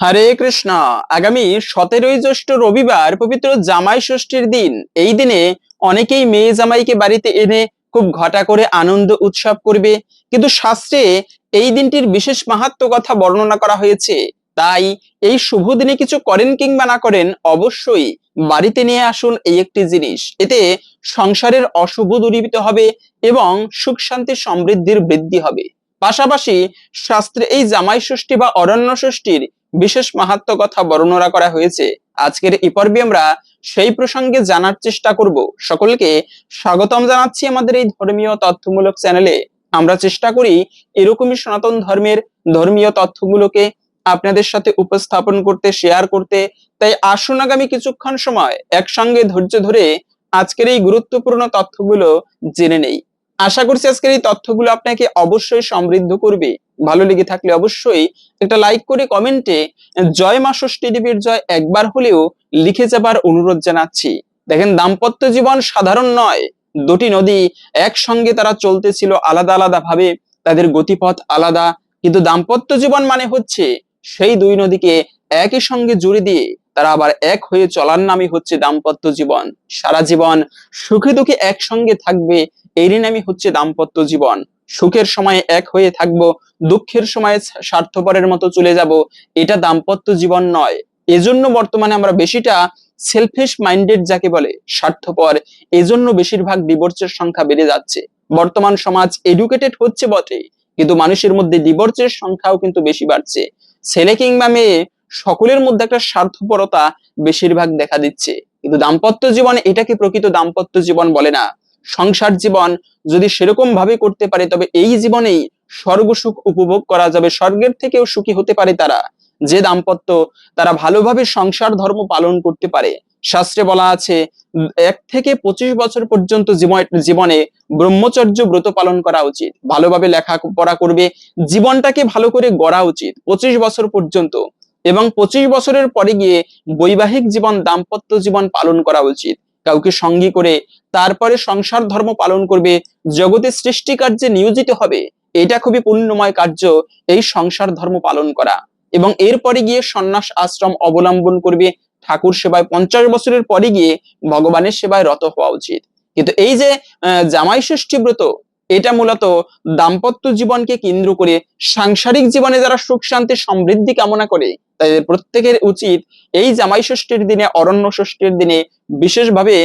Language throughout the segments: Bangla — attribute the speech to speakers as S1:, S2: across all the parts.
S1: হরে কৃষ্ণ। আগামী সতেরোই জ্যৈষ্ঠ রবিবার পবিত্র জামাই ষষ্ঠীর দিন। এই দিনে অনেকেই মেয়ে জামাইকে বাড়িতে এনে খুব ঘটা করে আনন্দ উৎসব করবে। কিন্তু শাস্ত্রে এই দিনটির বিশেষ মাহাত্ম কথা বর্ণনা করা হয়েছে। তাই এই শুভ দিনে কিছু করেন কিংবা না করেন অবশ্যই বাড়িতে নিয়ে আসুন এই একটি জিনিস। এতে সংসারের অশুভ দূরীভূত হবে এবং সুখ শান্তি সমৃদ্ধির বৃদ্ধি হবে। পাশাপাশি শাস্ত্রে এই জামাই ষষ্ঠী বা অরণ্য ষষ্ঠীর বিশেষ মাহাত্ম কথা বর্ণনা করা হয়েছে। আজকের এই পর্বে আমরা সেই প্রসঙ্গে জানার চেষ্টা করব। সকলকে স্বাগতম জানাচ্ছি আমাদের এই ধর্মীয় তথ্যমূলক চ্যানেলে। আমরা চেষ্টা করি এরকমই সনাতন ধর্মের ধর্মীয় তথ্যগুলোকে আপনাদের সাথে উপস্থাপন করতে শেয়ার করতে। তাই আসুন আগামী কিছুক্ষণ সময় একসঙ্গে ধৈর্য ধরে আজকের এই গুরুত্বপূর্ণ তথ্যগুলো জেনে নেই। আশা করছি আজকের এই তথ্যগুলো আপনাকে অবশ্যই সমৃদ্ধ করবে। ভালো লেগে থাকলে অবশ্যই একটা লাইক করে কমেন্টে জয় মা ষষ্ঠী দেবীর জয় একবার হলেও লিখে যাবার অনুরোধ জানাচ্ছি। দেখেন, দাম্পত্য জীবন সাধারণ নয়। দুটি নদী একসঙ্গে তারা চলতেছিল আলাদা আলাদা ভাবে তাদের গতিপথ আলাদা। কিন্তু দাম্পত্য জীবন মানে হচ্ছে সেই দুই নদীকে একই সঙ্গে জুড়ে দিয়ে তারা আবার এক হয়ে চলার নামই হচ্ছে দাম্পত্য জীবন। সারা জীবন সুখে দুঃখে একসঙ্গে থাকবে এরই নামই হচ্ছে দাম্পত্য জীবন। সুখের সময় এক হয়ে থাকব, দুঃখের সময় স্বার্থপরের মতো চলে যাব, এটা দাম্পত্য জীবন নয়। এজন্য বর্তমানে আমরা বেশিটা সেলফিশ মাইন্ডেড যাকে বলে, স্বার্থপর। এজন্য বেশিরভাগ ডিভোর্সের সংখ্যা বেড়ে যাচ্ছে। বর্তমান সমাজ এডুকেটেড হচ্ছে বটে কিন্তু মানুষের মধ্যে ডিভোর্সের সংখ্যাও কিন্তু বেশি বাড়ছে। ছেলে কিংবা মেয়ে, সকলের মধ্যে একটা স্বার্থপরতা বেশিরভাগ দেখা দিচ্ছে। কিন্তু দাম্পত্য জীবন এটাকে প্রকৃত দাম্পত্য জীবন বলে না। সংসার জীবন যদি সেরকম ভাবে করতে পারে, তবে এই জীবনেই স্বর্গ সুখ উপভোগ করা যাবে। স্বর্গের থেকেও সুখী হতে পারে তারা। যে দাম্পত্য তারা ভালোভাবে সংসার ধর্ম পালন করতে পারে। শাস্ত্রে বলা আছে, এক থেকে পঁচিশ বছর পর্যন্ত জীবনে ব্রহ্মচর্য ব্রত পালন করা উচিত। ভালোভাবে লেখাপড়া করবে, জীবনটাকে ভালো করে গড়া উচিত পঁচিশ বছর পর্যন্ত। এবং পঁচিশ বছরের পরে গিয়ে বৈবাহিক জীবন, দাম্পত্য জীবন পালন করা উচিত। কাউকে সঙ্গী করে তারপরে সংসার ধর্ম পালন করবে, জগতে সৃষ্টি কার্যে নিয়োজিত হবে, এটা খুবই পুণ্যময় কার্য এই সংসার ধর্ম পালন করা। এবং এরপরে গিয়ে সন্ন্যাস আশ্রম অবলম্বন করবে, ঠাকুর সেবায় পঞ্চাশ বছরের পরে গিয়ে ভগবানের সেবায় রত হওয়া উচিত। কিন্তু এই যে জামাই ষষ্ঠী ব্রত এটা মূলত দাম্পত্য জীবনকে কেন্দ্র করে সাংসারিক জীবনে যারা সুখ, শান্তি, সমৃদ্ধি কামনা করে তাদের প্রত্যেকের উচিত এই জামাই ষষ্ঠীর দিনে, অরণ্য ষষ্ঠীর দিনে বিশেষভাবে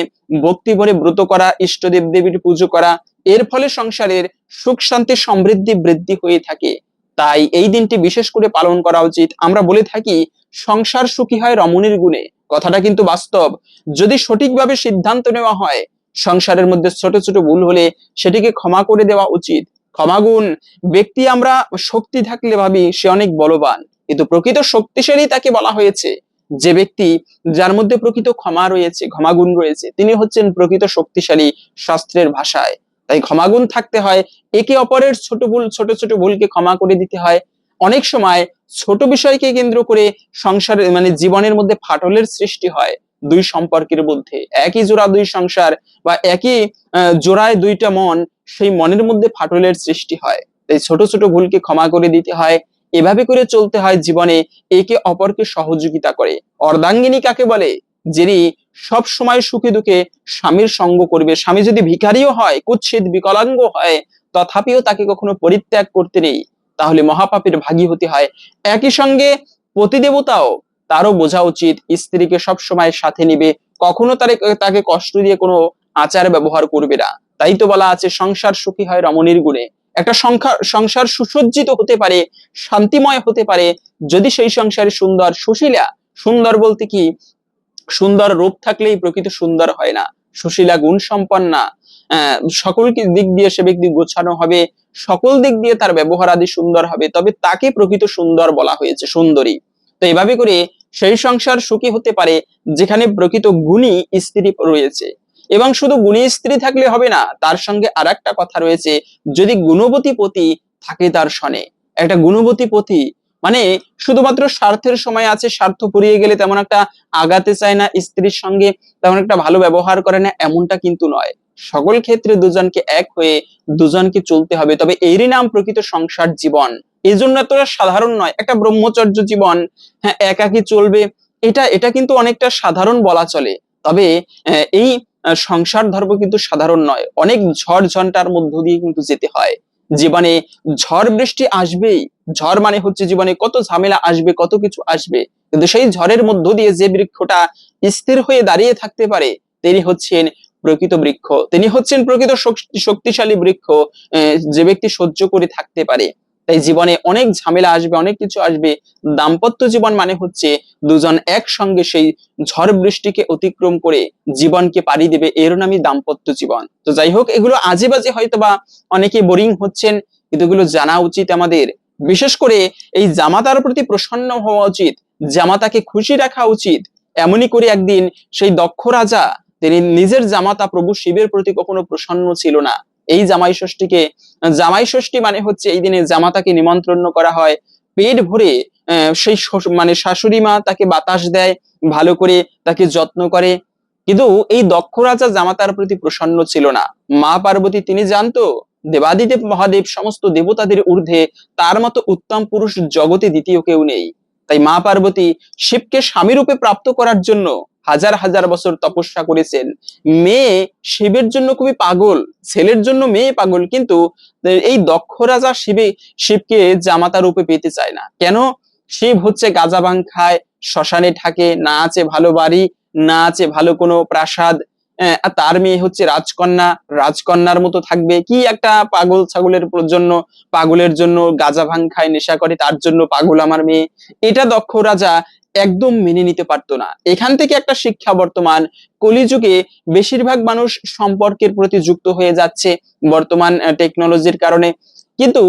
S1: ভক্তি ভরে ব্রত করা, ইষ্টদেব দেবীর পুজো করা। এর ফলে সংসারের সুখ, শান্তি, সমৃদ্ধি বৃদ্ধি হয়ে থাকে। তাই এই দিনটি বিশেষ করে পালন করা উচিত। আমরা বলে থাকি, সংসার সুখী হয় রমণীর গুণে। কথাটা কিন্তু বাস্তব। যদি সঠিকভাবে সিদ্ধান্ত নেওয়া হয় সংসারের মধ্যে ছোট ছোট ভুল হলে সেটিকে ক্ষমা করে দেওয়া উচিত। ক্ষমাগুণ ব্যক্তি আমরা শক্তি থাকলে ভাবি সে অনেক বলবান। কিন্তু প্রকৃত শক্তিশালী তাকে বলা হয়েছে। যে ব্যক্তি যার মধ্যে প্রকৃত ক্ষমা রয়েছে, ক্ষমাগুণ রয়েছে, তিনি হচ্ছেন প্রকৃত শক্তিশালী শাস্ত্রের ভাষায়। তাই ক্ষমাগুণ থাকতে হয়, একে অপরের ছোট ভুল, ছোট ছোট ভুলকে ক্ষমা করে দিতে হয়। অনেক সময় ছোট বিষয়কে কেন্দ্র করে সংসারের মানে জীবনের মধ্যে ফাটলের সৃষ্টি হয়। দুই সম্পর্কের মধ্যে। একই জোড়া দুই সংসার বা একই জোড়ায় দুইটা মন, সেই মনের মধ্যে ফাটলের সৃষ্টি হয়। তাই ছোট ছোট ভুলকে ক্ষমা করে দিতে হয়। এভাবে করে চলতে হয় জীবনে একে অপরকে সহযোগিতা করে। অর্ধাঙ্গিনী কাকে বলে? যিনি সব সময় সুখে দুঃখে স্বামীর সঙ্গ করবে। স্বামী যদি ভিখারিও হয় কুচ্ছেদ বিকলাঙ্গ হয়, তথাপিও তাকে কখনো পরিত্যাগ করতে নেই। তাহলে মহাপাপের ভাগী হতে হয়। একই সঙ্গে প্রতিদেবতাও তারও বোঝা উচিত, স্ত্রীকে সব সময় সাথে নিবে। কখনো তারে, তাকে কষ্ট দিয়ে কোনো আচার ব্যবহার করবে না। তাই তো বলা আছে, সংসার সুখী হয় রমণীর গুণে। একটা সংসার সুসজ্জিত হতে পারে, শান্তিময় হতে পারে, যদি সেই সংসারে সুন্দর। সুশীলা, সুন্দর বলতে কি? সুন্দর রূপ থাকলেই প্রকৃত সুন্দর হয় না। সুশীলা গুণ সম্পন্না। সকল দিক দিয়ে সে ব্যক্তি গোছানো হবে, সকল দিক দিয়ে তার ব্যবহার আদি সুন্দর হবে, তবে তাকে প্রকৃত সুন্দর বলা হয়েছে, সুন্দরী। তো এভাবে করে সেই সংসার সুখী হতে পারে যেখানে প্রকৃত গুণী স্ত্রী রয়েছে। এবং শুধু গুণী স্ত্রী থাকলে হবে না, তার সঙ্গে আর একটা কথা রয়েছে, যদি গুণবতী পতি থাকে তার সনে। একটা গুণবতী পতি মানে শুধুমাত্র স্বার্থের সময় আছে, স্বার্থ পুরিয়ে গেলে তেমন একটা আগাতে চায় না স্ত্রীর সঙ্গে, তেমন একটা ভালো ব্যবহার করে না, এমনটা কিন্তু নয়। সকল ক্ষেত্রে দুজনকে এক হয়ে দুজনকে চলতে হবে। তবে এরই নাম প্রকৃত সংসার জীবন। এই জন্য এতটা সাধারণ নয়। একটা ব্রহ্মচর্য জীবন হ্যাঁ একাকি চলবে, এটা এটা কিন্তু অনেকটা সাধারণ বলা চলে। তবে এই সংসার ধর্ম কিন্তু সাধারণ নয়। অনেক ঝড় ঝঞ্টার মধ্য দিয়ে কিন্তু যেতে হয়। জীবনে ঝড় বৃষ্টি আসবেই। ঝড় মানে হচ্ছে জীবনে কত ঝামেলা আসবে, কত কিছু আসবে। কিন্তু সেই ঝড়ের মধ্য দিয়ে যে বৃক্ষটা স্থির হয়ে দাঁড়িয়ে থাকতে পারে, তিনি হচ্ছেন প্রকৃত বৃক্ষ। তিনি হচ্ছেন প্রকৃত শক্তি- শক্তিশালী বৃক্ষ যে ব্যক্তি সহ্য করে থাকতে পারে। তাই জীবনে অনেক ঝামেলা আসবে, অনেক কিছু আসবে। দাম্পত্য জীবন মানে হচ্ছে দুজন একসঙ্গে সেই ঝড় বৃষ্টিকে অতিক্রম করে জীবনকে পাড়ি দেবে। এর নামই দাম্পত্য জীবন। তো যাই হোক, এগুলো আজে বাজে হয়তো বা অনেকে বোরিং হচ্ছেন, কিন্তু এগুলো জানা উচিত আমাদের। বিশেষ করে এই জামাতার প্রতি প্রসন্ন হওয়া উচিত, জামাতাকে খুশি রাখা উচিত। এমনই করে একদিন সেই দক্ষ রাজা, তিনি নিজের জামাতা প্রভু শিবের প্রতি কখনো প্রসন্ন ছিল না। এই জামাই ষষ্ঠীকে, জামাই ষষ্ঠী মানে হচ্ছে এই দিনে জামাতাকে নিমন্ত্রণ করা হয়। পেট ভরে সেই মানে শাশুড়ি মা তাকে বাতাস দেয়, ভালো করে তাকে যত্ন করে। কিন্তু এই দক্ষ রাজা জামাতার প্রতি প্রসন্ন ছিল না। মা পার্বতী, তিনি জানতো, দেবাদিদেব মহাদেব সমস্ত দেবতাদের ঊর্ধ্বে তার মতো উত্তম পুরুষ জগতে দ্বিতীয় কেউ নেই। তাই মা পার্বতী শিবকে স্বামী রূপে প্রাপ্ত করার জন্য হাজার হাজার বছর তপস্যা করেছেন। মেয়ে শিবের জন্য খুবই পাগল, ছেলের জন্য মেয়ে পাগল, কিন্তু এই দক্ষ রাজা শিবে, শিবকে জামাতা রূপে পেতে চায় না। কেন? শিব হচ্ছে গাঁজা ভাং খায়, শ্মশানে থাকে, না আছে ভালো বাড়ি, না আছে ভালো কোনো প্রাসাদ তার মেয়ে হচ্ছে রাজকন্যা, রাজকন্যার মতো থাকবে। কি একটা পাগল ছাগলের জন্য, পাগলের জন্য গাঁজা ভাং খায়, নেশা করে, তার জন্য পাগল আমার মেয়ে। এটা দক্ষ রাজা একদম মেনে নিতে পারতো না। এখান থেকে একটা শিক্ষা বর্তমান, কলিযুগে বেশিরভাগ মানুষ সম্পর্কের প্রতি যুক্ত হয়ে যাচ্ছে বর্তমান টেকনোলজির কারণে। কিন্তু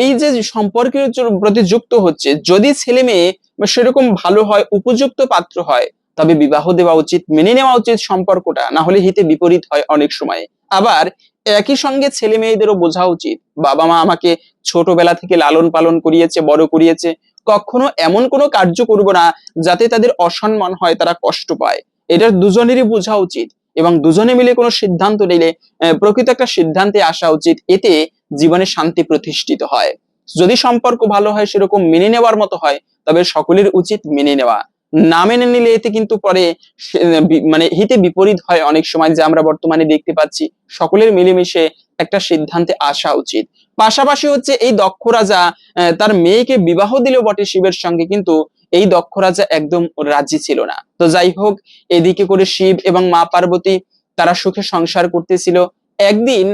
S1: এই যে সম্পর্কের প্রতি যুক্ত হচ্ছে, যদি ছেলে মেয়ে সেরকম ভালো হয়, উপযুক্ত পাত্র হয়, তবে বিবাহ দেওয়া উচিত, মেনে নেওয়া উচিত সম্পর্কটা, না হলে হিতে বিপরীত হয় অনেক সময়। আবার একই সঙ্গে ছেলে মেয়েদেরও বোঝা উচিত বাবা মা আমাকে ছোটবেলা থেকে লালন পালন করিয়েছে, বড় করিয়েছে কখনো এমন কোনো কার্য করব না যাতে তাদের অসম্মান হয়, তারা কষ্ট পায়। এটা দুজনেরই বোঝা উচিত এবং দুজনে মিলে কোনো সিদ্ধান্ত নিলে প্রকৃত একটা সিদ্ধান্তে আসা উচিত, এতে জীবনে শান্তি প্রতিষ্ঠিত হয়। যদি সম্পর্ক ভালো হয়, সেরকম মেনে নেওয়ার মতো হয়, তবে সকলের উচিত মেনে নেওয়া। না মেনে নিলে এতে কিন্তু পরে মানে হিতে বিপরীত হয় অনেক সময় যে আমরা বর্তমানে দেখতে পাচ্ছি। সকলের মিলেমিশে একটা সিদ্ধান্তে আসা উচিত। পাশাপাশি হচ্ছে এই দক্ষ রাজা তার মেয়েকে বিবাহ দিল বটে শিবের সঙ্গে, কিন্তু এই দক্ষ রাজা একদম রাজি ছিল না। তো যাই হোক, এদিকে করে শিব এবং মা পার্বতী তারা সুখে সংসার করতেছিল। একদিন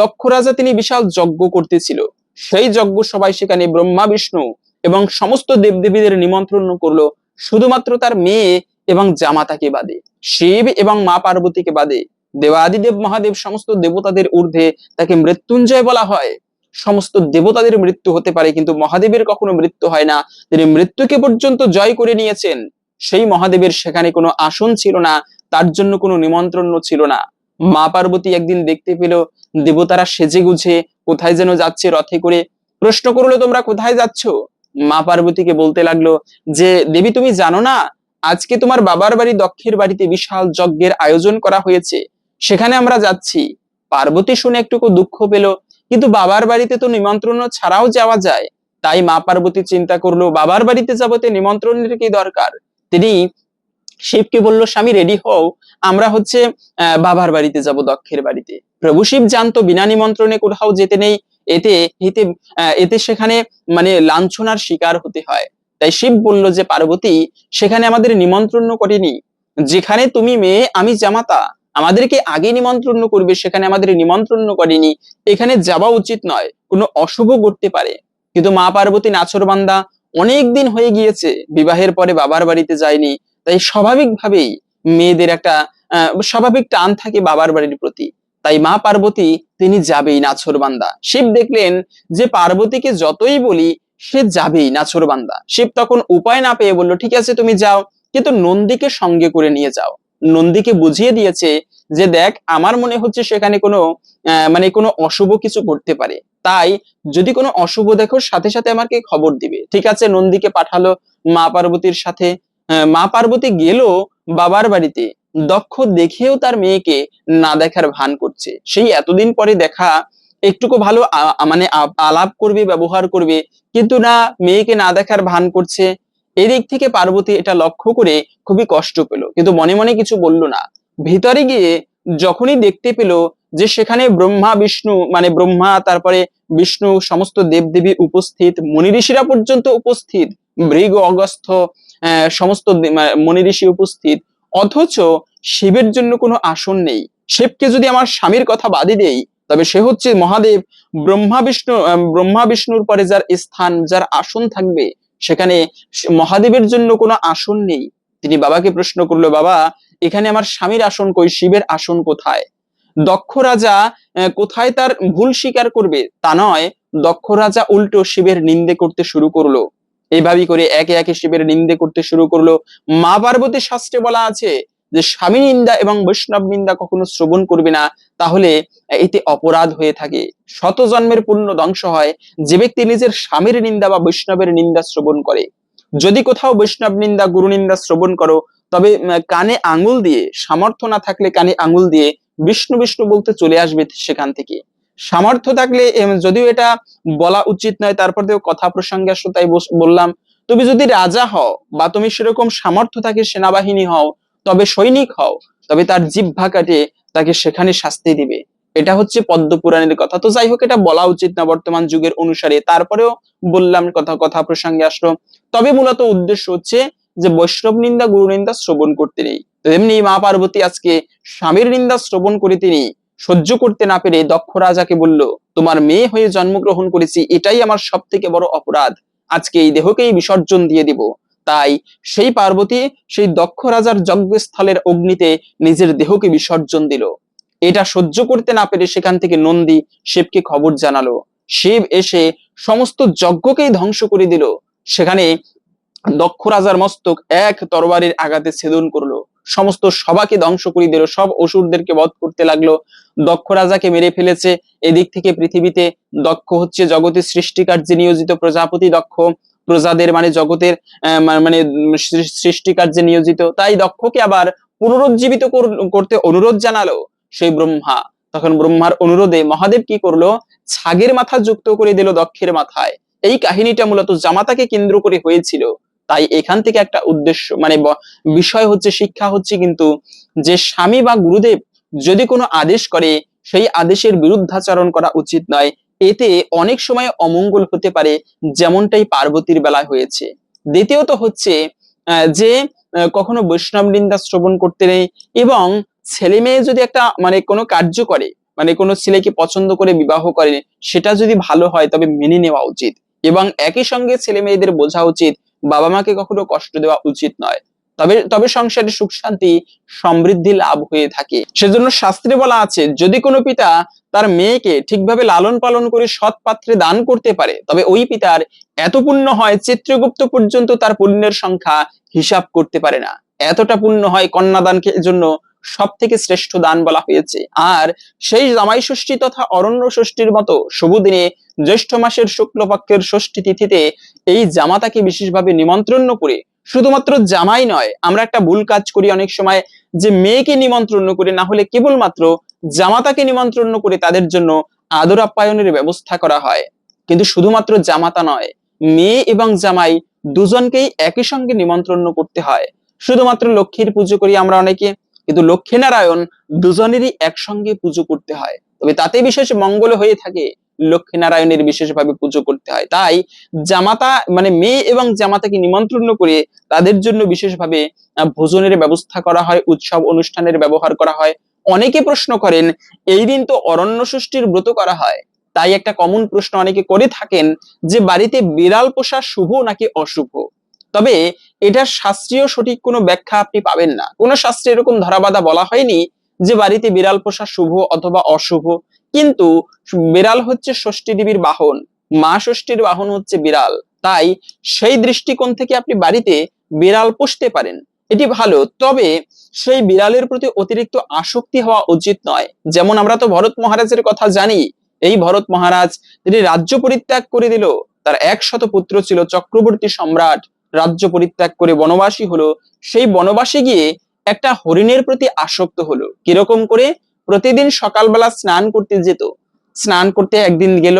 S1: দক্ষ রাজা তিনি বিশাল যজ্ঞ করতেছিল। সেই যজ্ঞ সবাই সেখানে ব্রহ্মা, বিষ্ণু এবং সমস্ত দেবদেবীদের নিমন্ত্রণ করল শুধুমাত্র তার মেয়ে এবং জামাতাকে বাদে, শিব এবং মা পার্বতীকে বাদে, দেবাদিদেব, মহাদেব, সমস্ত দেবতাদের ঊর্ধ্বে তাকে মৃত্যুঞ্জয় বলা হয়। সমস্ত দেবতাদের মৃত্যু হতে পারে, কিন্তু মহাদেবের কখনো মৃত্যু হয় না। তিনি মৃত্যুকে পর্যন্ত জয় করে নিয়েছেন। সেই মহাদেবের সেখানে কোনো আসন ছিল না, তার জন্য কোনো নিমন্ত্রণ ছিল না। মা পার্বতী একদিন দেখতে পেল, দেবতারা সেজে গুছে কোথায় যেন যাচ্ছে রথে করে। প্রশ্ন করল, তোমরা কোথায় যাচ্ছ? মা পার্বতীকে বলতে লাগল যে, দেবী, তুমি জানো না, আজকে তোমার বাবার বাড়ি দক্ষের বাড়িতে বিশাল যজ্ঞের আয়োজন করা হয়েছে। সেখানে আমরা যাচ্ছি। পার্বতী শুনে একটুকু দুঃখ পেল, কিন্তু বাবার বাড়িতে তো নিমন্ত্রণ ছাড়াও যাওয়া যায়। তাই মা পার্বতী চিন্তা করল, বাবার বাড়িতে যাবতে নিমন্ত্রণের কি দরকার। তিনি শিবকে বলল, স্বামী, রেডি হও, আমরা হচ্ছে বাবার বাড়িতে যাব দক্ষের বাড়িতে। প্রভু শিব জানতো, বিনা নিমন্ত্রণে কোথাও যেতে নেই। এতে এতে এতে সেখানে মানে লাঞ্ছনার শিকার হতে হয়। তাই শিব বলল যে, পার্বতী, সেখানে আমাদের নিমন্ত্রণ করেনি। যেখানে তুমি মেয়ে, আমি জামাতা। আমাদেরকে আগে নিমন্ত্রণ করবে, সেখানে আমাদের নিমন্ত্রণ করেনি। এখানে যাওয়া উচিত নয়, কোনো অশুভ করতে পারে। কিন্তু মা পার্বতী নাছরবান্দা অনেক দিন হয়ে গিয়েছে, বিবাহের পরে বাবার বাড়িতে যায়নি। তাই স্বাভাবিকভাবেই মেয়েদের একটা স্বাভাবিক টান থাকে বাবার বাড়ির প্রতি। তাই মা পার্বতী, তিনি যাবেই নাছরবান্দা শিব দেখলেন যে পার্বতীকে যতই বলি, সে যাবেই নাছরবান্দা শিব তখন উপায় না পেয়ে বলল, ঠিক আছে, তুমি যাও। কিন্তু নন্দীকে সঙ্গে করে নিয়ে যাও। নন্দীকে বুঝিয়ে দিয়েছে যে, দেখ, আমার মনে হচ্ছে সেখানে কোনো মানে কোনো অশুভ কিছু করতে পারে। তাই যদি কোনো অশুভ দেখো, সাথে সাথে আমাকে খবর দিবে। ঠিক আছে, নন্দীকে পাঠালো মা পার্বতীর সাথে। মা পার্বতী গেল বাবার বাড়িতে। দক্ষ দেখেও তার মেয়েকে না দেখার ভান করছে। সেই এতদিন পরে দেখা একটুকু ভালো মানে আলাপ করবে, ব্যবহার করবে, কিন্তু না, মেয়েকে না দেখার ভান করছে। এদিক থেকে পার্বতী এটা লক্ষ্য করে খুবই কষ্ট পেল, কিন্তু মনে মনে কিছু বলল না। ভিতরে গিয়ে যখনই দেখতে পেল যে সেখানে ব্রহ্মা, বিষ্ণু মানে ব্রহ্মা, তারপরে বিষ্ণু, সমস্ত দেবদেবী উপস্থিত, মুনি ঋষিরা পর্যন্ত উপস্থিত, মৃগ, অগস্থ সমস্ত দে- মা- মুনি ঋষি উপস্থিত অথচ শিবের জন্য কোনো আসন নেই। শিবকে যদি আমার স্বামীর কথা বাদে দেই, তবে সে হচ্ছে মহাদেব। ব্রহ্মা বিষ্ণু ব্রহ্মা বিষ্ণুর পরে যার স্থান, যার আসন থাকবে, সেখানে মহাদেবের জন্য কোনো আসন নেই। তিনি বাবাকে প্রশ্ন করল, বাবা, এখানে আমার স্বামীর আসন কই? শিবের আসন কোথায়? দক্ষ রাজা কোথায় তার ভুল স্বীকার করবে? তা নয়, দক্ষ রাজা উল্টো শিবের নিন্দে করতে শুরু করল। এইভাবেই করে একে একে শিবের নিন্দে করতে শুরু করল। মা পার্বতী শাস্ত্রে বলা আছে যে, স্বামী নিন্দা এবং বৈষ্ণব নিন্দা কখনো শ্রবণ করবে না, তাহলে এতে অপরাধ হয়ে থাকে। শত জন্মের পূর্ণ ধ্বংস হয়, যে ব্যক্তি নিজের স্বামীর নিন্দা বা বৈষ্ণবের নিন্দা শ্রবণ করে। যদি কোথাও বৈষ্ণব নিন্দা, গুরু নিন্দা শ্রবণ করো, তবে কানে আঙুল দিয়ে, সামর্থ্য না থাকলে কানে আঙুল দিয়ে, বিষ্ণু বিষ্ণু বলতে চলে আসবে সেখান থেকে। সামর্থ্য থাকলে যদিও এটা বলা উচিত নয়, তারপর তারপরেও কথা প্রসঙ্গে আসলো, তাই বললাম, তুমি যদি রাজা হও বা তুমি সেরকম সামর্থ্য থাকে সেনাবাহিনী হও, তবে সৈনিক হও, তবে তার জিহ্বা কাটে তাকে সেখানে শাস্তি দিবে। এটা হচ্ছে পদ্ম পুরাণের কথা। তো যাই হোক, এটা বলা উচিত না বর্তমান যুগের অনুসারে। তারপরেও বললাম, কথা কথা প্রসঙ্গে আসলো, তবে মূলত উদ্দেশ্য হচ্ছে যে বৈষ্ণব নিন্দা, গুরু নিন্দা শ্রবণ করতে নেই। তো এমনি মা পার্বতী আজকে স্বামীর নিন্দা শ্রবণ করে তিনি সহ্য করতে না পেরে দক্ষ রাজাকে বলল, তোমার মেয়ে হয়ে জন্মগ্রহণ করেছি, এটাই আমার সব থেকে বড় অপরাধ। আজকে এই দেহকেই বিসর্জন দিয়ে দিব। তাই সেই পার্বতী সেই দক্ষ রাজার যজ্ঞস্থলের অগ্নিতে নিজের দেহকে বিসর্জন দিল। এটা সহ্য করতে না পেরে সেখান থেকে নন্দী শিবকে খবর জানালো। শিব এসে সমস্ত যজ্ঞকেই ধ্বংস করে দিল। সেখানে দক্ষ রাজার মস্তক এক তরবারির আঘাতে ছেদন করল। সমস্ত সবাকে ধ্বংস করে দিল। সব অসুরদেরকে বধ করতে লাগল। দক্ষ রাজাকে মেরে ফেলেছে। এদিক থেকে পৃথিবীতে দক্ষ হচ্ছে জগতের সৃষ্টিকার্যে নিয়োজিত প্রজাপতি দক্ষ। প্রজাদের মানে জগতের মানে সৃষ্টিকার্যে নিয়োজিত, তাই দক্ষকে আবার পুনরুজ্জীবিত কর- করতে অনুরোধ জানালো সেই ব্রহ্মা। তখন ব্রহ্মার অনুরোধে মহাদেব কি করল? ছাগের মাথা যুক্ত করে দিল দক্ষের মাথায়। এই কাহিনীটা মূলত জামাতাকে কেন্দ্র করে হয়েছিল। তাই এখান থেকে একটা উদ্দেশ্য মানে বিষয় হচ্ছে শিক্ষা হচ্ছে কিন্তু যে স্বামী বা গুরুদেব যদি কোনো আদেশ করে, সেই আদেশের বিরুদ্ধাচরণ করা উচিত নয়। এতে অনেক সময় অমঙ্গল হতে পারে, যেমনটাই পার্বতীর বেলায় হয়েছে। দ্বিতীয়ত হচ্ছে যে কখনো বৈষ্ণব নিন্দা শ্রবণ করতে নেই এবং ছেলে মেয়ে যদি একটা মানে কোনো কার্য করে মানে কোনো ছেলেকে পছন্দ করে বিবাহ করে, সেটা যদি ভালো হয় তবে মেনে নেওয়া উচিত। এবং একই সঙ্গে ছেলে মেয়েদের বোঝা উচিত বাবা মাকে কখনো কষ্ট দেওয়া উচিত নয়। তবে তবে সংসারে সুখ শান্তি, সমৃদ্ধি লাভ হয়ে থাকে। সেজন্য শাস্ত্রে বলা আছে, যদি কোনো পিতা তার মেয়েকে ঠিকভাবে লালন পালন করে সৎ পাত্রে দান করতে পারে, তবে ওই পিতার এত পুণ্য হয় চিত্রগুপ্ত পর্যন্ত তার পুণ্যের সংখ্যা হিসাব করতে পারে না। এতটা পুণ্য হয় কন্যাদানকে জন্য সব থেকে শ্রেষ্ঠ দান বলা হয়েছে। আর সেই জামাই ষষ্ঠী তথা অরণ্য ষষ্ঠীর মতো শুভ দিনে জ্যৈষ্ঠ মাসের শুক্লপক্ষের ষষ্ঠী তিথিতে এই জামাতাকে বিশেষভাবে নিমন্ত্রণ করে, শুধুমাত্র জামাই নয়, আমরা একটা ভুল কাজ করি অনেক সময়, যে মেয়েকে নিমন্ত্রণ করে না হলে কেবলমাত্র জামাতাকে নিমন্ত্রণ করে তাদের জন্য আদর আপ্যায়নের ব্যবস্থা করা হয়। কিন্তু শুধুমাত্র জামাতা নয়, মেয়ে এবং জামাই দুজনকেই একই সঙ্গে নিমন্ত্রণ করতে হয়। শুধুমাত্র লক্ষ্মীর পুজো করি আমরা অনেকে কিন্তু লক্ষ্মী নারায়ণ দুজনেরই একসঙ্গে পুজো করতে হয়। তবে তাতে বিশেষ মঙ্গল হয়ে থাকে লক্ষ্মী নারায়ণের বিশেষভাবে পুজো করতে হয়। তাই জামাতা মানে মেয়ে এবং জামাতাকে নিমন্ত্রণ করে তাদের জন্য বিশেষভাবে ভোজনের ব্যবস্থা করা হয়, উৎসব অনুষ্ঠানের ব্যবহার করা হয়। অনেকে প্রশ্ন করেন, এই দিন তো অরণ্য ষষ্ঠীর ব্রত করা হয়। তাই একটা কমন প্রশ্ন অনেকে করে থাকেন যে, বাড়িতে বিড়াল পোষা শুভ নাকি অশুভ? তবে এটার শাস্ত্রীয় সঠিক কোনো ব্যাখ্যা আপনি পাবেন না। কোনো শাস্ত্রে এরকম ধরাবাধা বলা হয়নি যে বাড়িতে বিড়াল পোষা শুভ অথবা অশুভ। কিন্তু বিড়াল হচ্ছে ষষ্ঠী দেবীর বাহন। মা ষষ্ঠীর বাহন হচ্ছে বিড়াল। তাই সেই দৃষ্টিকোণ থেকে আপনি বাড়িতে বিড়াল পুষতে পারেন। এটি ভালো। তবে সেই বিড়ালের প্রতি অতিরিক্ত আসক্তি হওয়া উচিত নয়। যেমন আমরা তো ভরত মহারাজের কথা জানি, এই ভরত মহারাজ তিনি রাজ্য পরিত্যাগ করে দিল। তার একশত পুত্র ছিল চক্রবর্তী সম্রাট। রাজ্য পরিত্যাগ করে বনবাসী হলো, সেই বনবাসী গিয়ে একটা হরিণের প্রতি আসক্ত হলো। কীরকম করে? প্রতিদিন সকালবেলা স্নান করতে যেত। স্নান করতে একদিন গেল,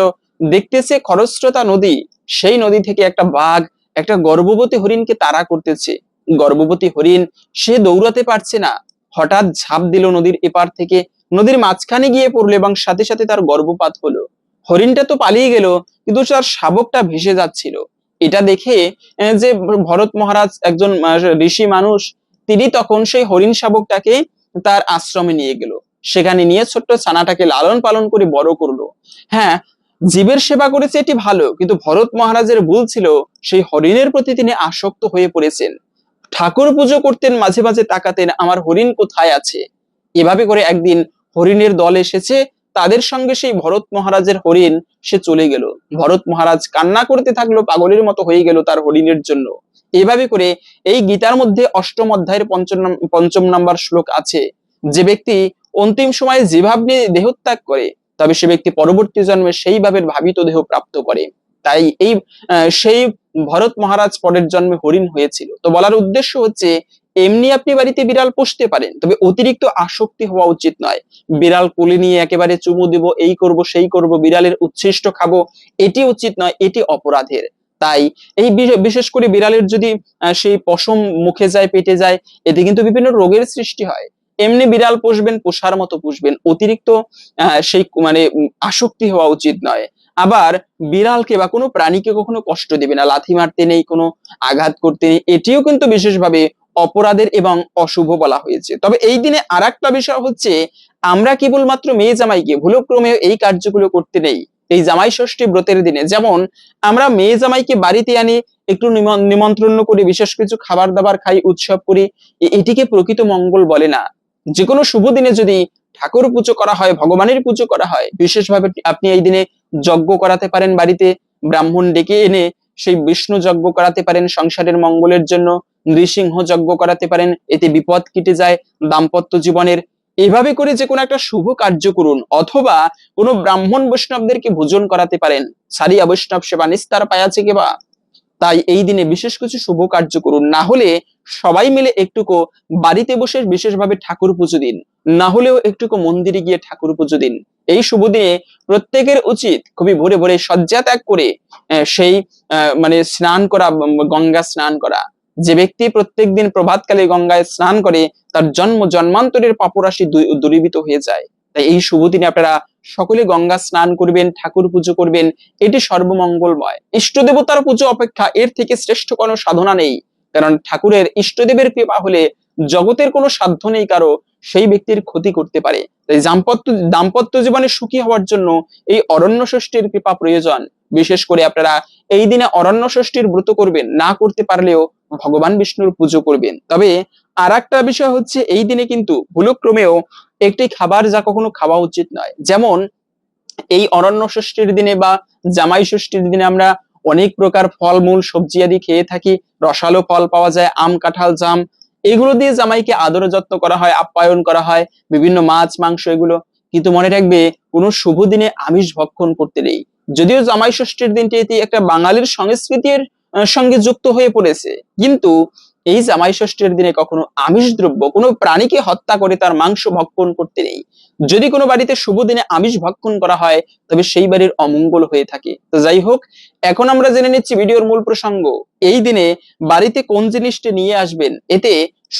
S1: দেখতেছে খরস্রোতা নদী। সেই নদী থেকে একটা বাঘ, একটা গর্ভবতী হরিণকে তাড়া করতেছে। গর্ভবতী হরিণ, সে দৌড়াতে পারছে না। হঠাৎ ঝাঁপ দিল নদীর এপার থেকে। নদীর মাঝখানে গিয়ে পড়ল এবং সাথে সাথে তার গর্ভপাত হলো। হরিণটা তো পালিয়ে গেল, কিন্তু তার শাবকটা ভেসে যাচ্ছিল। এটা দেখে যে ভরত মহারাজ একজন ঋষি মানুষ, তিনি তখন সেই হরিণ শাবকটাকে তার আশ্রমে নিয়ে গেল। সেখানে নিয়ে ছোট্ট ছানাটাকে লালন পালন করে বড় করল। হ্যাঁ জীবের সেবা করেছে এটি ভালো, কিন্তু ভরত মহারাজের ভুল ছিল, সেই হরিণের প্রতি তিনি আসক্ত হয়ে পড়েছেন। ঠাকুর পুজো করতেন, মাঝে মাঝে তাকাতেন, আমার হরিণ কোথায় আছে? এভাবে করে একদিন হরিণের দল এসেছে তাদের সঙ্গে সেই ভরত মহারাজের হরিণ, সে চলে গেল। ভরত মহারাজ কান্না করতে থাকল, পাগলের মতো হয়ে গেল তার হরিণের জন্য। এভাবে করে এই গীতার মধ্যে অষ্টম অধ্যায়ের পঞ্চম পঞ্চম নাম্বার শ্লোক আছে, যে ব্যক্তি অন্তিম সময়ে যে ভাব নিয়ে দেহত্যাগ করে, তবে সে ব্যক্তি পরবর্তী জন্মে সেই ভাবের ভাবিত দেহ প্রাপ্ত করে। তাই এই সেই ভরত মহারাজ পরের জন্মে হরিণ হয়েছিল। তো বলার উদ্দেশ্য হচ্ছে এমনি আপনি বাড়িতে বিড়াল পুষতে পারেন, তবে অতিরিক্ত আসক্তি হওয়া উচিত নয়। বিড়াল কোলে নিয়ে একেবারে চুমু দেব, এই করব, সেই করব, বিড়ালের উচ্ছিষ্ট খাব, এটি উচিত নয়, এটি অপরাধের। তাই এই বিশেষ করে বিড়ালের যদি সেই পশম মুখে যায়, পেটে যায়, এতে কিন্তু বিভিন্ন রোগের সৃষ্টি হয়। এমনি বিড়াল পুষবেন, পোষার মতো পুষবেন, অতিরিক্ত সেই মানে আসক্তি হওয়া উচিত নয়। আবার বিড়ালকে বা কোনো প্রাণীকে কখনো কষ্ট দেবে না, লাথি মারতে নেই, কোনো আঘাত করতে নেই, এটিও কিন্তু বিশেষভাবে অপরাধের এবং অশুভ বলা হয়েছে। তবে এই দিনে আর বিষয় হচ্ছে, আমরা কেবলমাত্র মেয়ে জামাইকে ভুলক্রমে এই কার্যগুলো করতে নেই। এই জামাই ষষ্ঠী ব্রতের দিনে যেমন, আমরা মেয়ে জামাইকে বাড়িতে আনি, একটু নিমন্ত্রণ করে, বিশেষ কিছু খাবার দাবার খাই, উৎসব করি এটিকে প্রকৃত মঙ্গল বলে না। যে কোনো শুভ দিনে যদি ঠাকুর পুজো করা হয়, ভগবানের পুজো করা হয়, বিশেষভাবে আপনি এই দিনে যজ্ঞ করাতে পারেন বাড়িতে, ব্রাহ্মণ ডেকে এনে সেই বিষ্ণু যজ্ঞ করাতে পারেন সংসারের মঙ্গলের জন্য। নৃসিংহ যজ্ঞ করাতে পারেন, এতে বিপদ কেটে যায়, দাম্পত্য জীবনের। এভাবে করে যে কোনো একটা শুভ কার্য করুন, অথবা কোনো ব্রাহ্মণ বৈষ্ণবদেরকে ভোজন করাতে পারেন। সারিয়া বৈষ্ণব সেবা নিস্তার পায়াছে কেবা তাই এই দিনে বিশেষ কিছু শুভ কার্য করুন, না হলে সবাই মিলে একটুকু বাড়িতে বসে বিশেষভাবে ঠাকুর পুজো দিন, না হলেও একটুকু মন্দিরে গিয়ে ঠাকুর পুজো দিন। এই শুভ দিনে প্রত্যেকের উচিত খুবই ভোরে ভোরে শয্যা ত্যাগ করে সেই মানে স্নান করা, গঙ্গা স্নান করা। যে ব্যক্তি প্রত্যেকদিন প্রভাতকালে গঙ্গায় স্নান করে, তার জন্ম জন্মান্তরের পাপরাশি দূরীভূত হয়ে যায়। তাই এই শুভ দিনে আপনারা সকলে গঙ্গা স্নান করবেন, ঠাকুর পুজো করবেন, এটি সর্বমঙ্গলময়। ইষ্ট দেবতার পুজো অপেক্ষা এর থেকে শ্রেষ্ঠ কোনো সাধনা নেই। কারণ ঠাকুরের ইষ্টদেবের কৃপা হলে জগতের কোনো সাধ্য নেই কারও সেই ব্যক্তির ক্ষতি করতে পারে। তাই দাম্পত্য দাম্পত্য জীবনে সুখী হওয়ার জন্য এই অরণ্য ষষ্ঠীর কৃপা প্রয়োজন। বিশেষ করে আপনারা এই দিনে অরণ্য ষষ্ঠীর ব্রত করবেন, না করতে পারলেও ভগবান বিষ্ণুর পুজো করবেন। তবে আর একটা বিষয় হচ্ছে, এই দিনে কিন্তু ভুলক্রমেও একটি খাবার যা কখনো খাওয়া উচিত নয়। যেমন এই অরণ্য ষষ্ঠীর দিনে বা জামাই ষষ্ঠীর দিনে আমরা অনেক প্রকার ফলমূল, সবজি আদি খেয়ে থাকি। রসালো ফল পাওয়া যায়, আম, কাঁঠাল, জাম। এগুলো দিয়ে জামাইকে আদর যত্ন করা হয়, আপ্যায়ন করা হয়, বিভিন্ন মাছ, মাংস এগুলো। কিন্তু মনে রাখবে, কোনো শুভ দিনে আমিষ ভক্ষণ করতে নেই। যদিও জামাই ষষ্ঠীর দিনটি এটি একটা বাঙালির সংস্কৃতির সঙ্গে যুক্ত হয়ে পড়েছে। কিন্তু এই জামাই ষষ্ঠীর দিনে কখনো আমিষ দ্রব্য, কোনো প্রাণীকে হত্যা করে তার মাংস ভক্ষণ করতে নেই। যদি কোনো বাড়িতে শুভ দিনে আমিষ ভক্ষণ করা হয়, তবে সেই বাড়ির অমঙ্গল হয়ে থাকে। তো যাই হোক, এখন আমরা জেনে নিচ্ছি ভিডিওর মূল প্রসঙ্গ। এই দিনে বাড়িতে কোন জিনিসটি নিয়ে আসবেন, এতে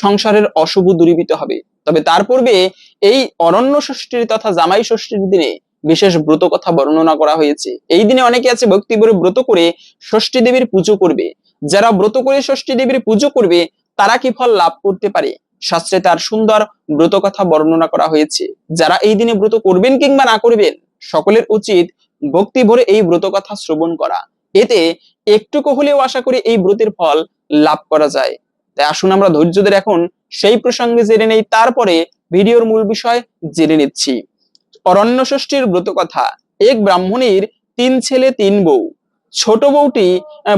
S1: সংসারের অশুভ দূরীভূত হবে। তবে তার পূর্বে এই অরণ্য ষষ্ঠীর তথা জামাই ষষ্ঠীর দিনে বিশেষ ব্রত কথা বর্ণনা করা হয়েছে। এই দিনে অনেকে আছে ভক্তি ভরে ব্রত করে ষষ্ঠী দেবীর পুজো করবে। যারা ব্রত করে ষষ্ঠী দেবীর পুজো করবে, তারা কি ফল লাভ করতে পারে? শাস্ত্রে তার সুন্দর ব্রত কথা বর্ণনা করা হয়েছে। যারা এই দিনে ব্রত করবেন কিংবা না করবেন, সকলের উচিত ভক্তি ভরে এই ব্রত কথা শ্রবণ করা। এতে একটুকু হলেও আশা করি এই ব্রতের ফল লাভ করা যায়। তাই আসুন আমরা ধৈর্যদের এখন সেই প্রসঙ্গে জেনে নেই, তারপরে ভিডিওর মূল বিষয় জেনে নিচ্ছি। অরণ্য ষষ্ঠীর ব্রত কথা। এক ব্রাহ্মণীর তিন ছেলে, তিন বউ। ছোট বউটি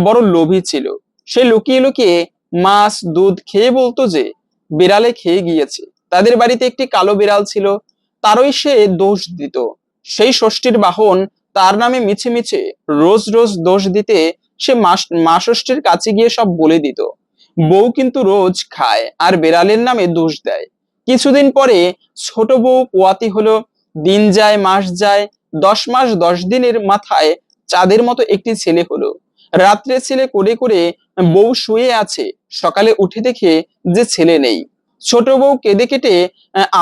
S1: বড় লোভী ছিল। সে লুকিয়ে লুকিয়ে মাছ, দুধ খেয়ে বলতো যে, বিড়ালে খেয়ে গিয়েছে। তাদের বাড়িতে একটি কালো বিড়াল ছিল, তারই সে দোষ দিত। সেই ষষ্ঠীর বাহন তার নামে মিছে মিছে রোজ রোজ দোষ দিতে সে মা ষষ্ঠীর কাছে গিয়ে সব বলে দিত। বউ কিন্তু রোজ খায় আর বেড়ালের নামে দোষ দেয়। কিছুদিন পরে ছোট বউ পোয়াতি হলো দিন যায়, মাস যায়, দশ মাস, দশ দিনের মাথায় চাঁদের মতো একটি ছেলে হলো। রাত্রে ছেলে করে করে বউ শুয়ে আছে, সকালে উঠে দেখে যে ছেলে নেই। ছোট বউ কেঁদে কেটে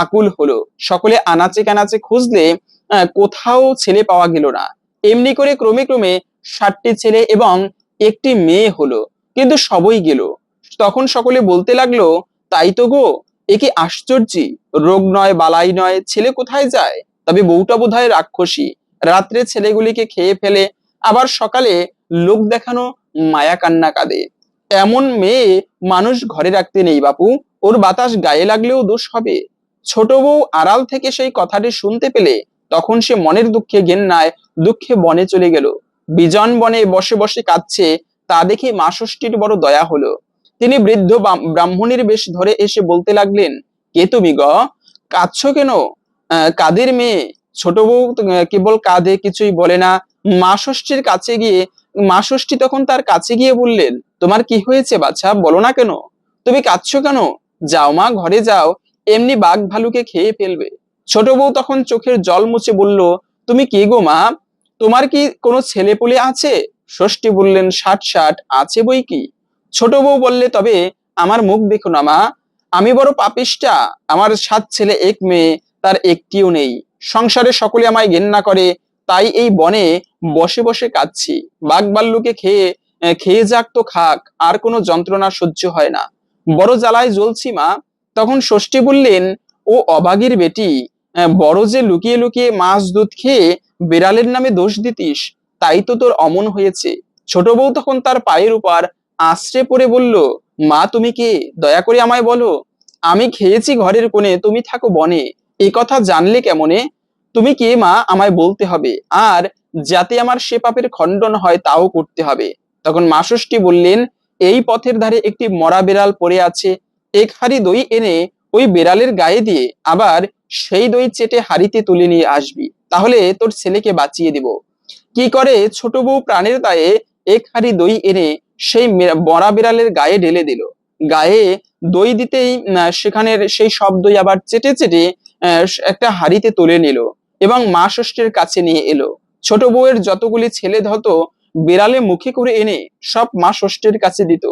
S1: আকুল হলো। সকলে আনাচে কানাচে খুঁজলে কোথাও ছেলে পাওয়া গেল না। এমনি করে ক্রমে ক্রমে ষাটটি ছেলে এবং একটি মেয়ে হলো। কিন্তু সবই গেল। তখন সকলে বলতে লাগল, তাই তো গো এ কি আশ্চর্যি? রোগ নয়, বালাই নয়, ছেলে কোথায় যায়? তবে বউটা বোধ হয় রাক্ষসী। রাত্রে ছেলেগুলিকে খেয়ে ফেলে, আবার সকালে লোক দেখানো মায়া কান্না কাঁদে। এমন মেয়ে মানুষ ঘরে রাখতে নেই বাপু। ওর বাতাস গায়ে লাগলেও দোষ হবে। ছোট বউ আড়াল থেকে সেই কথাটি শুনতে পেলে, তখন সে মনের দুঃখে ঘেন্নায়, দুঃখে বনে চলে গেল। বিজন বনে বসে বসে কাঁদছে, তা দেখে মা ষষ্ঠীর বড় দয়া হলো। তিনি বৃদ্ধ ব্রাহ্মণের বেশ ধরে এসে বলতে লাগলেন, কে তুমি গ? কাঁদছ কেন? কাদের মেয়ে? ছোট বউ কেবল কাঁধে কিছুই বলে না। মা ষষ্ঠীর কাছে গিয়ে, মা ষষ্ঠী তখন তার কাছে গিয়ে বললেন, তোমার কি হয়েছে বাচ্চা বলো না কেন? তুমি কাঁদছো কেন? যাও মা, ঘরে যাও। এমনি বাঘ ভালুকে খেয়ে ফেলবে। ছোট বউ তখন চোখের জল মুছে বলল, তুমি কে গো মা? তোমার কি কোনো ছেলে পুলে আছে? ষষ্ঠী বললেন, ষাট ষাট, আছে বই কি? ছোট বউ বললে তবে আমার মুখ দেখো না মা। আমি বড় পাপিষ্টা আমার সাত ছেলে, এক মেয়ে, তার একটিও নেই। সংসারে সকলে আমায় ঘেন্না করে, তাই এই বনে বসে বসে কাঁদছি। বাঘ বাল্লুকে খেয়ে খেয়ে যাক তো খাক, আর কোনো যন্ত্রণা সহ্য হয় না। বড় জ্বালায় জ্বলছি মা, তখন ষষ্ঠী বললেন, ও অবাগীর বেটি বড় যে লুকিয়ে লুকিয়ে মাছ দুধ খেয়ে বিড়ালের নামে দোষ দিতিস, তাই তো তোর অমন হয়েছে। ছোট বউ তখন তার পায়ের উপর আশ্রে পড়ে বলল, মা, তুমি কে? দয়া করে আমায় বলো। আমি খেয়েছি ঘরের কোণে, তুমি থাকো বনে। এই কথা জানলে কেমনে? তুমি কে, মা, আমায় বলতে হবে। আর যাতে আমার সে পাপের খণ্ডন হয়, তাও করতে হবে। তখন মা ষষ্ঠী বললেন, এই পথের ধারে একটি মরা বেড়াল পড়ে আছে। এক হাড়ি দই এনে ওই বেড়ালের গায়ে দিয়ে আবার সেই দই চেটে হাড়িতে তুলে নিয়ে আসবি। তাহলে তোর ছেলেকে বাঁচিয়ে দিব। কি করে? ছোট বউ প্রাণের দায়ে এক হাড়ি দই এনে সেই মরা বিড়ালের গায়ে ঢেলে দিল। গায়ে দই দিতেই সেখানের সেই সব দই আবার চেটে চেটে একটা হাড়িতে তুলে নিল এবং মা ষষ্ঠীর কাছে নিয়ে এলো। ছোট বউয়ের যতগুলি ছেলে ধত বিড়ালে মুখে করে এনে সব মা ষষ্ঠীর কাছে দিত।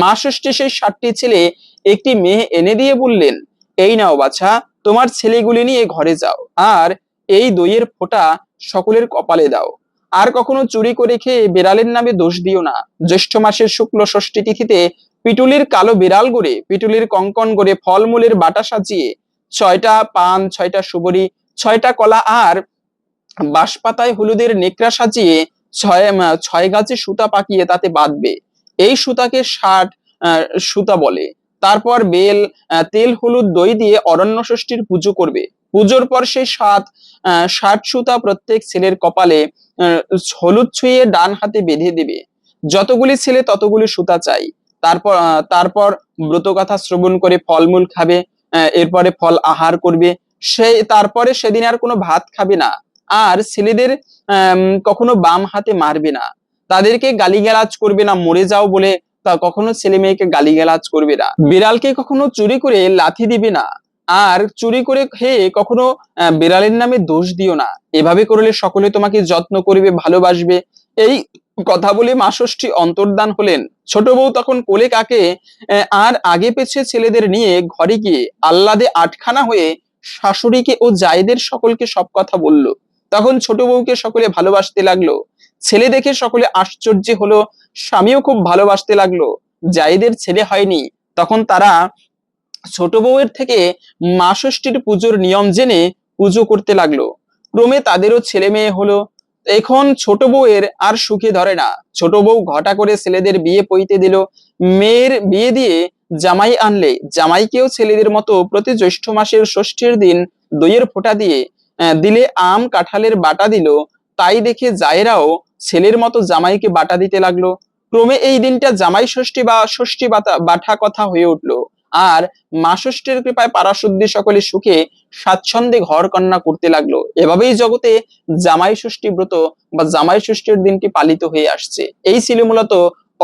S1: মা ষষ্ঠী সেই ষাটটি ছেলে একটি মেয়ে এনে দিয়ে বললেন, এই নাও বাছা, তোমার ছেলেগুলি নিয়ে ঘরে যাও, আর এই দইয়ের ফোঁটা সকলের কপালে দাও। আর কখনো চুরি করে খেয়ে বিড়ালের নামে দোষ দিও না। জ্যৈষ্ঠ মাসের শুক্ল ষষ্ঠী তিথিতে পিটুলির কালো বিড়াল গড়ে, পিটুলির কঙ্কন গড়ে ফলমূলের বাটা সাজিয়ে, ছয়টা পান, ছয়টা সুবরি ছয়টা কলা আর বাঁশপাতায় হলুদের নেকড়া সাজিয়ে ছয় ছয় গাছে সুতা পাকিয়ে তাতে বাঁধবে। এই সুতাকে ষাট সুতা বলে। তারপর বেল তেল, হলুদ, দই দিয়ে অরণ্য ষষ্ঠীর পুজো করবে। পুজোর পর সেই সাত ষাট সুতা প্রত্যেক ছেলের কপালে হলুদ ছুঁয়ে ডান হাতে বেঁধে দেবে। যতগুলি ছেলে ততগুলি সুতা চাই। তারপর তারপর ব্রতকথা শ্রবণ করে ফলমূল খাবে এরপরে ফল আহার করবে। সে, তারপরে সেদিন আর কোনো ভাত খাবে না। আর ছেলেদের কখনো বাম হাতে মারবে না। তাদেরকে গালিগালাজ করবে না, মরে যাও বলে তা কখনো ছেলে মেয়েকে গালিগালাজ করবে না। বিড়ালকে কখনো চুরি করে লাথি দিবে না। আর চুরি করে খেয়ে কখনো বিড়ালের নামে দোষ দিও না। এভাবে করলে সকলে তোমাকে যত্ন করবে, ভালোবাসবে। এই কথা বলে মা ষষ্ঠী অন্তর্দান হলেন। ছোট বউ তখন কোলে কাকে আর আগে পেছে ছেলেদের নিয়ে ঘরে গিয়ে আহ্লাদে আটখানা হয়ে শাশুড়িকে ও জায়েদের সকলকে সব কথা বলল। তখন ছোট বউকে সকলে ভালোবাসতে লাগল। ছেলে দেখে সকলে আশ্চর্য হলো, স্বামীও খুব ভালোবাসতে লাগল। জায়েদের ছেলে হয়নি। তখন তারা ছোট বউয়ের থেকে মা ষষ্ঠীর পুজোর নিয়ম জেনে পুজো করতে লাগল। ক্রমে তাদেরও ছেলে মেয়ে হলো। এখন ছোট বউয়ের আর সুখে ধরে না। ছোট বউ ঘটা করে ছেলেদের বিয়ে পইতে দিল। মেয়ের বিয়ে দিয়ে জামাই আনলে জামাইকেও ছেলেদের মতো প্রতি জ্যৈষ্ঠ মাসের ষষ্ঠীর দিন দইয়ের ফোঁটা দিয়ে দিলে আম, কাঁঠালের বাটা দিল। তাই দেখে জায়েরাও ছেলের মতো জামাইকে বাটা দিতে লাগল। ক্রমে এই দিনটা জামাই ষষ্ঠী বা ষষ্ঠী বাতা বাঠা কথা হয়ে উঠল। আর মা ষষ্ঠীর কৃপায় পারাশুদ্ধি সকলে সুখে স্বাচ্ছন্দ্যে ঘর কন্যা করতে লাগল। এভাবেই জগতে জামাই ষষ্ঠী ব্রত বা জামাই ষষ্ঠীর দিনটি পালিত হয়ে আসছে। এই ছিল মূলত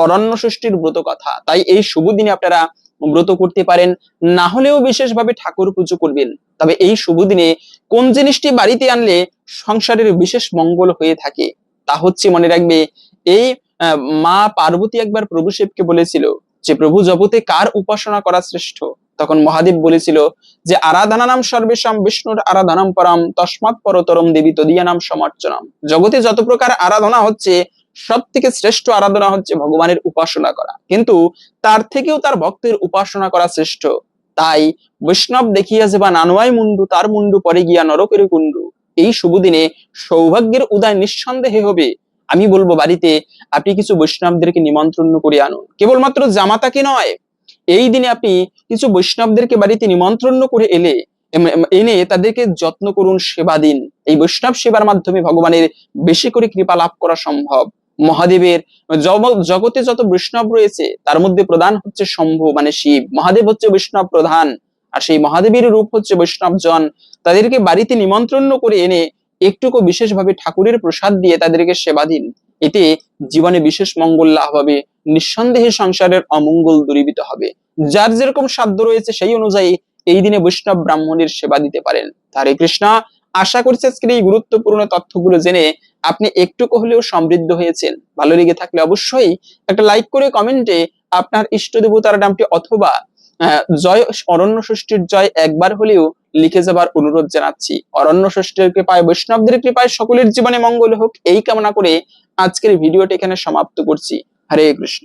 S1: অরণ্য ষষ্ঠীর ব্রত কথা। তাই এই শুভ দিনে আপনারা ব্রত করতে পারেন, না হলেও বিশেষভাবে ঠাকুর পুজো করবেন। তবে এই শুভ দিনে কোন জিনিসটি বাড়িতে আনলে সংসারের বিশেষ মঙ্গল হয়ে থাকে, তা হচ্ছে মনে রাখবে, এই মা পার্বতী একবার প্রভু শিবকে বলেছিল যে প্রভু জগতে কার উপাসনা করা শ্রেষ্ঠ? তখন মহাদেব বলেছিল যে আরাধনা নাম সর্বেশাম বিষ্ণুর আরাধনাম পরম, তস্মাৎ পরতরম দেবী তদিয়া নাম সমর্চনম। জগতে যত প্রকার আরাধনা হচ্ছে সব থেকে শ্রেষ্ঠ আরাধনা হচ্ছে ভগবানের উপাসনা করা। কিন্তু তার থেকেও তার ভক্তের উপাসনা করা শ্রেষ্ঠ। তাই বৈষ্ণব দেখিয়াছে বা নানোয়াই মুন্ডু, তার মুন্ডু পরে গিয়া নরকের কুণ্ডু। এই শুভ দিনে সৌভাগ্যের উদয় নিঃসন্দেহে হবে। আমি বলব বাড়িতে আপনি কিছু বৈষ্ণবদেরকে নিমন্ত্রণ করে আনুন। কেবলমাত্র জামাতাকে নয়, এই দিনে আপনি কিছু বৈষ্ণবদেরকে বাড়িতে নিমন্ত্রণ করে এলে এনে তাদেরকে যত্ন করুন, সেবা দিন। এই বৈষ্ণব সেবার মাধ্যমে ভগবানের বেশি করে কৃপা লাভ করা সম্ভব। মহাদেবের জগতে যত বৈষ্ণব রয়েছে, তার মধ্যে প্রধান হচ্ছে শম্ভু মানে শিব। মহাদেব হচ্ছে বৈষ্ণব প্রধান, আর সেই মহাদেবের রূপ হচ্ছে বৈষ্ণব জন তাদেরকে বাড়িতে নিমন্ত্রণ করে এনে একটুকু বিশেষভাবে ঠাকুরের প্রসাদ দিয়ে তাদেরকে সেবা দিন। এতে জীবনে বিশেষ মঙ্গল লাভ হবে, নিঃসন্দেহে সংসারের অমঙ্গল দূরীভূত হবে। যার যেরকম সাধ্য রয়েছে সেই অনুযায়ী এই দিনে বৈষ্ণব ব্রাহ্মণের সেবা দিতে পারেন। হরে কৃষ্ণ, আশা করছি আজকের এই গুরুত্বপূর্ণ তথ্যগুলো জেনে আপনি একটুকু হলেও সমৃদ্ধ হয়েছেন। ভালো লেগে থাকলে অবশ্যই একটা লাইক করে কমেন্টে আপনার ইষ্ট দেবতার নামটি অথবা জয় অরণ্য ষষ্ঠীর জয় একবার হলেও লিখে যাবার অনুরোধ জানাচ্ছি। অরণ্য ষষ্ঠীর কৃপায় বৈষ্ণবদের কৃপায় সকলের জীবনে মঙ্গল হোক, এই কামনা করে আজকের ভিডিওটি এখানে সমাপ্ত করছি। হরে কৃষ্ণ।